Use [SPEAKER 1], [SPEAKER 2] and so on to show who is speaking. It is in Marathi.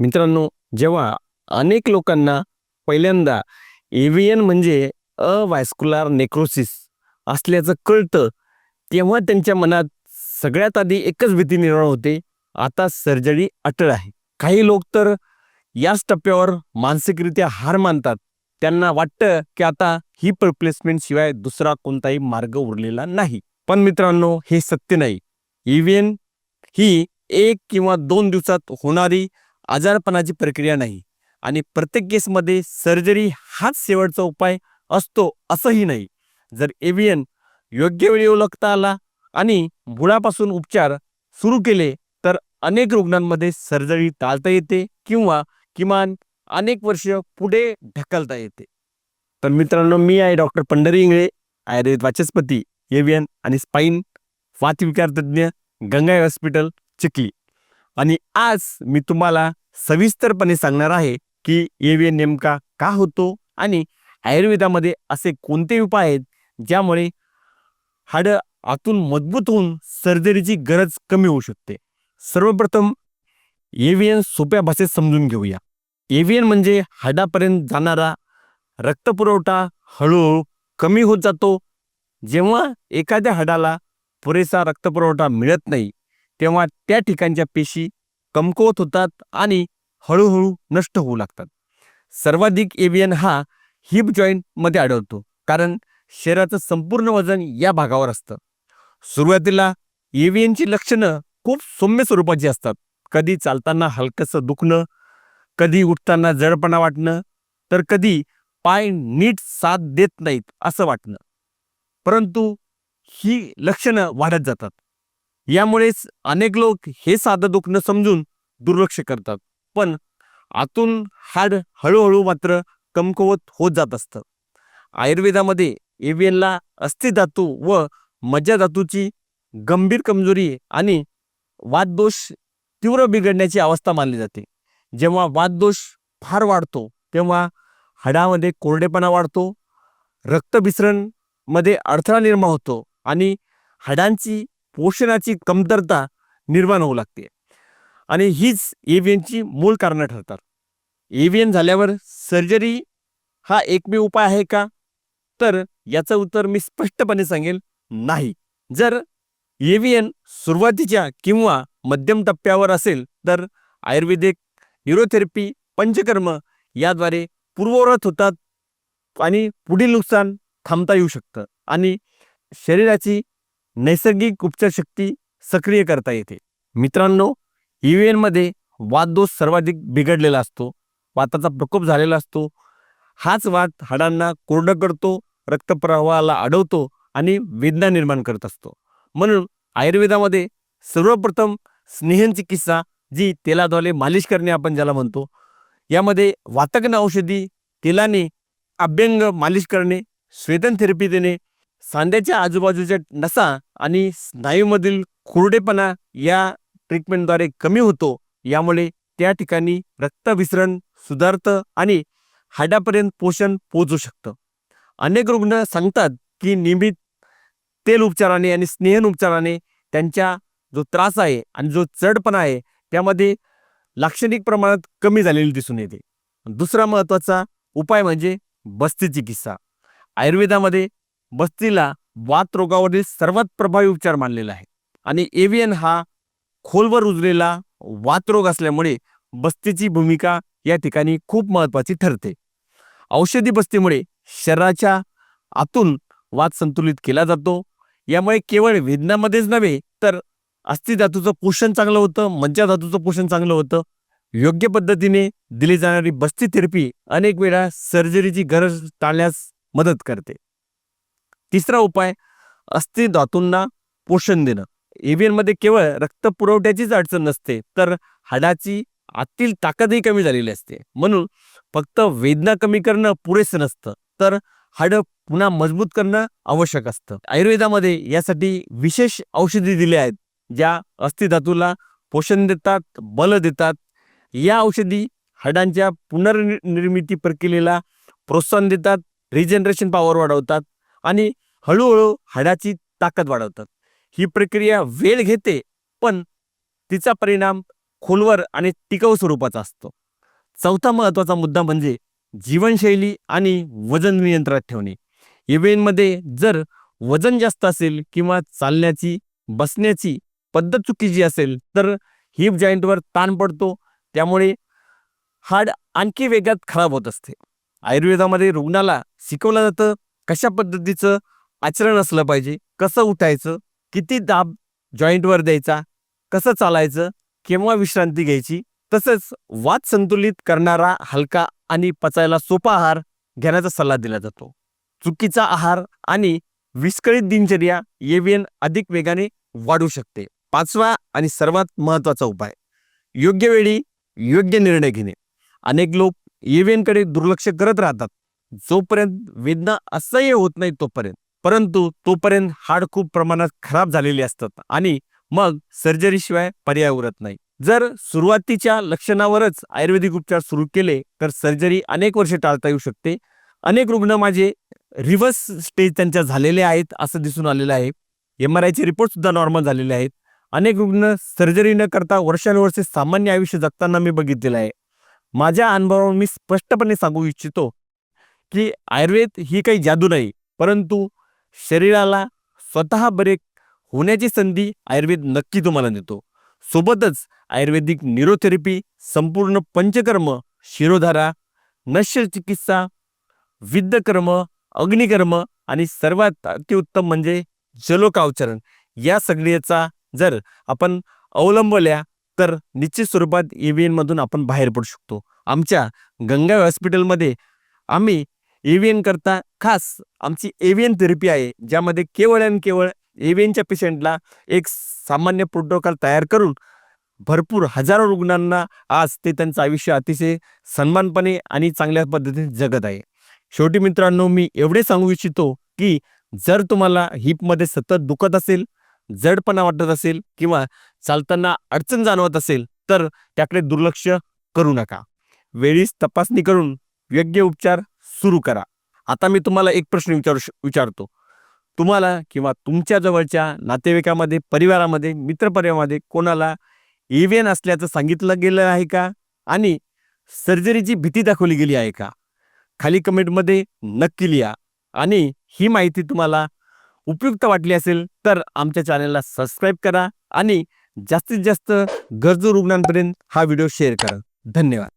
[SPEAKER 1] मित्रांनो जेव्हा अनेक लोकांना पहिल्यांदा एव्हियन म्हणजे अवॅस्क्युलार नेक्रोसिस असल्याचं कळतं तेव्हा त्यांच्या मनात सगळ्यात आधी एकच भीती निर्माण होते आता सर्जरी अटळ आहे. काही लोक तर याच टप्प्यावर मानसिकरित्या हार मानतात. त्यांना वाटतं की आता ही रिप्लेसमेंट शिवाय दुसरा कोणताही मार्ग उरलेला नाही. पण मित्रांनो हे सत्य नाही. इव्हियन ही एक किंवा दोन दिवसात होणारी आजारपणाची प्रक्रिया नाही. आणि प्रत्येक केसमध्ये सर्जरी हाच शेवटचा उपाय असतो असंही नाही. जर एव्हियन योग्य वेळी ओळखता आला आणि मुळापासून उपचार सुरू केले तर अनेक रुग्णांमध्ये सर्जरी टाळता येते किंवा किमान अनेक वर्ष पुढे ढकलता येते. तर मित्रांनो मी आहे डॉक्टर पंढरी इंगळे आयुर्वेद वाचस्पती एव्हियन आणि स्पाईन वातविकार तज्ज्ञ गंगाई हॉस्पिटल चिखली. आणि आज मी तुम्हाला सविस्तरपणे सांगणार आहे की एव्हियन नेमका का होतो आणि आयुर्वेदामध्ये असे कोणते उपाय आहेत ज्यामुळे हाडं आतून मजबूत होऊन सर्जरीची गरज कमी होऊ शकते. सर्वप्रथम एव्हियन सोप्या भाषेत समजून घेऊया. एव्हियन म्हणजे हाडापर्यंत जाणारा रक्तपुरवठा हळूहळू कमी होत जातो. जेव्हा एखाद्या हाडाला पुरेसा रक्तपुरवठा मिळत नाही तेव्हा त्या ठिकाणच्या पेशी कमकुवत होतात आणि हळूहळू नष्ट होऊ लागतात. सर्वाधिक एव्हियन हा हिप जॉईंटमध्ये आढळतो कारण शरीराचं संपूर्ण वजन या भागावर असतं. सुरुवातीला एव्हियनची लक्षणं खूप सौम्य स्वरूपाची असतात. कधी चालताना हलकंसं दुखणं कधी उठताना जडपणा वाटणं तर कधी पाय नीट साथ देत नाहीत असं वाटणं. परंतु ही लक्षणं वाढत जातात. यामुळेच अनेक लोक हे साधं दुखणं समजून दुर्लक्ष करतात. पण आतून हाड हळूहळू मात्र कमकुवत होत जात असतं. आयुर्वेदामध्ये एव्हियनला अस्थिधातू व मज्जाधातूची गंभीर कमजोरी आणि वाददोष तीव्र बिघडण्याची अवस्था मानली जाते. जेव्हा वाददोष फार वाढतो तेव्हा हाडामध्ये कोरडेपणा वाढतो रक्तभिसरणमध्ये अडथळा निर्माण होतो आणि हाडांची पोषणाची कमतरता निर्माण होऊ लागते. आणि हीच एव्हियनची मूळ कारणं ठरतात. एव्हियन झाल्यावर सर्जरी हा एकमेव उपाय आहे का? तर याचं उत्तर मी स्पष्टपणे सांगेल नाही. जर एव्हियन सुरुवातीच्या किंवा मध्यम टप्प्यावर असेल तर आयुर्वेदिक न्यूरोथेरपी पंचकर्म याद्वारे पूर्ववरत होतात आणि पुढील नुकसान थांबता येऊ शकतं. आणि शरीराची नैसर्गिक उपचारशक्ती सक्रिय करता येते. मित्रांनो मध्ये वातदोष सर्वाधिक बिघडलेला असतो. वाताचा प्रकोप झालेला असतो. हाच वात हाडांना कोरडं करतो रक्तप्रवाहाला अडवतो आणि वेदना निर्माण करत असतो. म्हणून आयुर्वेदामध्ये सर्वप्रथम स्नेहन चिकित्सा जी तेलाद्वारे मालिश करणे आपण ज्याला म्हणतो यामध्ये वातकन औषधी तेलाने अभ्यंग मालिश करणे स्वेदन थेरपी देणे सांध्याच्या आजूबाजूच्या नसा आणि स्नायूमधील खुरडेपणा या ट्रीटमेंटद्वारे कमी होतो. यामुळे त्या ठिकाणी रक्तविसरण सुधारतं आणि हाडापर्यंत पोषण पोहोचू शकतं. अनेक रुग्ण सांगतात की नियमित तेल उपचाराने आणि स्नेहन उपचाराने त्यांच्या जो त्रास आहे आणि जो चढपणा आहे त्यामध्ये लाक्षणिक प्रमाणात कमी झालेली दिसून येते. दुसरा महत्त्वाचा उपाय म्हणजे बस्ती चिकित्सा आयुर्वेदामध्ये बस्तीला वात रोगावरील सर्वात प्रभावी उपचार मानलेला आहे. आणि एव्हियन हा खोलवर रुजलेला वातरोग असल्यामुळे बस्तीची भूमिका या ठिकाणी खूप महत्त्वाची ठरते. औषधी बस्तीमुळे शरीराच्या आतून वात संतुलित केला जातो. यामुळे केवळ वेदनामध्येच नव्हे तर अस्थिधातूचं पोषण चांगलं होतं मज्जाधातूचं पोषण चांगलं होतं. योग्य पद्धतीने दिली जाणारी बस्ती थेरपी अनेक वेळा सर्जरीची गरज टाळण्यास मदत करते. तिसरा उपाय अस्थि धातूंना पोषण देणं. एव्हीएनमध्ये केवळ रक्त पुरवठ्याचीच अडचण नसते तर हाडाची आतील ताकदही कमी झालेली असते. म्हणून फक्त वेदना कमी करणं पुरेसं नसतं तर हाडं पुन्हा मजबूत करणं आवश्यक असतं. आयुर्वेदामध्ये यासाठी विशेष औषधी दिल्या आहेत ज्या अस्थिधातूला पोषण देतात बल देतात. या औषधी हाडांच्या पुनर्निर्मिती प्रक्रियेला प्रोत्साहन देतात रिजनरेशन पॉवर वाढवतात आणि हळूहळू हाडाची ताकद वाढवतात. ही प्रक्रिया वेळ घेते पण तिचा परिणाम खोलवर आणि टिकाऊ स्वरूपाचा असतो. चौथा महत्त्वाचा मुद्दा म्हणजे जीवनशैली आणि वजन नियंत्रणात ठेवणे. इव्हेंटमध्ये जर वजन जास्त असेल किंवा चालण्याची बसण्याची पद्धत चुकीची असेल तर हिप जॉईंटवर ताण पडतो. त्यामुळे हाड आणखी वेगात खराब होत असते. आयुर्वेदामध्ये रुग्णाला शिकवलं जातं कशा पद्धतीचं आचरण असलं पाहिजे. कसं उठायचं? किती दाब जॉईंटवर द्यायचा? कसं चालायचं? केव्हा विश्रांती घ्यायची? तसंच वाद संतुलित करणारा हलका आणि पचायला सोपा आहार घेण्याचा सल्ला दिला जातो. चुकीचा आहार आणि विस्कळीत दिनचर्या एव्हीएन अधिक वेगाने वाढू शकते. पाचवा आणि सर्वात महत्त्वाचा उपाय. योग्य वेळी योग्य निर्णय घेणे. अनेक लोक एव्हीएनकडे दुर्लक्ष करत राहतात. जोपर्यंत वेदना असह्य होत नाही तोपर्यंत. परंतु तोपर्यंत हाड खूप प्रमाणात खराब झालेली असतात आणि मग सर्जरीशिवाय पर्याय उरत नाही. जर सुरुवातीच्या लक्षणावरच आयुर्वेदिक उपचार सुरू केले तर सर्जरी अनेक वर्षे टाळता येऊ शकते. अनेक रुग्ण माझे रिव्हर्स स्टेज त्यांच्या झालेले आहेत असं दिसून आलेलं आहे. एम आर आयचे रिपोर्ट सुद्धा नॉर्मल झालेले आहेत. अनेक रुग्ण सर्जरी न करता वर्षानुवर्षे सामान्य आयुष्य जगताना मी बघितलेलं आहे. माझ्या अनुभवावर मी स्पष्टपणे सांगू इच्छितो की आयुर्वेद ही काही जादू नाही परंतु शरीराला स्वतः बरे होण्याची संधी आयुर्वेद नक्की तुम्हाला देतो. सोबतच आयुर्वेदिक न्यूरोथेरपी संपूर्ण पंचकर्म शिरोधारा नश्यचिकित्सा विद्धकर्म विद्यकर्म अग्निकर्म आणि सर्वात अतिउत्तम म्हणजे जलोकावचरण या सगळ्याचा जर आपण अवलंबल्या तर निश्चित स्वरूपात ई व्ही एनमधून आपण बाहेर पडू शकतो. आमच्या गंगा हॉस्पिटलमध्ये आम्ही एव्हिएन करता खास आमची एव्हीएन थेरपी आहे ज्यामध्ये केवळ आणि केवळ एव्हीएनच्या पेशंटला एक सामान्य प्रोटोकॉल तयार करून भरपूर हजारो रुग्णांना आज ते त्यांचं आयुष्य अतिशय सन्मानपणे आणि चांगल्या पद्धतीने जगत आहे. शेवटी मित्रांनो मी एवढे सांगू इच्छितो की जर तुम्हाला हिपमध्ये सतत दुखत असेल जडपणा वाटत असेल किंवा चालताना अडचण जाणवत असेल तर त्याकडे दुर्लक्ष करू नका. वेळीच तपासणी करून योग्य उपचार सुरू करा. आता मी तुम्हाला एक प्रश्न विचारू विचारतो. तुम्हाला किंवा तुमच्या जवळच्या नातेवाईकामध्ये परिवारामध्ये मित्रपरिवारामध्ये कोणाला एव्हियन असल्याचं सांगितलं गेलं आहे का? आणि सर्जरीची भीती दाखवली गेली आहे का? खाली कमेंटमध्ये नक्की लिहा. आणि ही माहिती तुम्हाला उपयुक्त वाटली असेल तर आमच्या चॅनलला सबस्क्राईब करा आणि जास्तीत जास्त गरजू रुग्णांपर्यंत हा व्हिडिओ शेअर करा. धन्यवाद.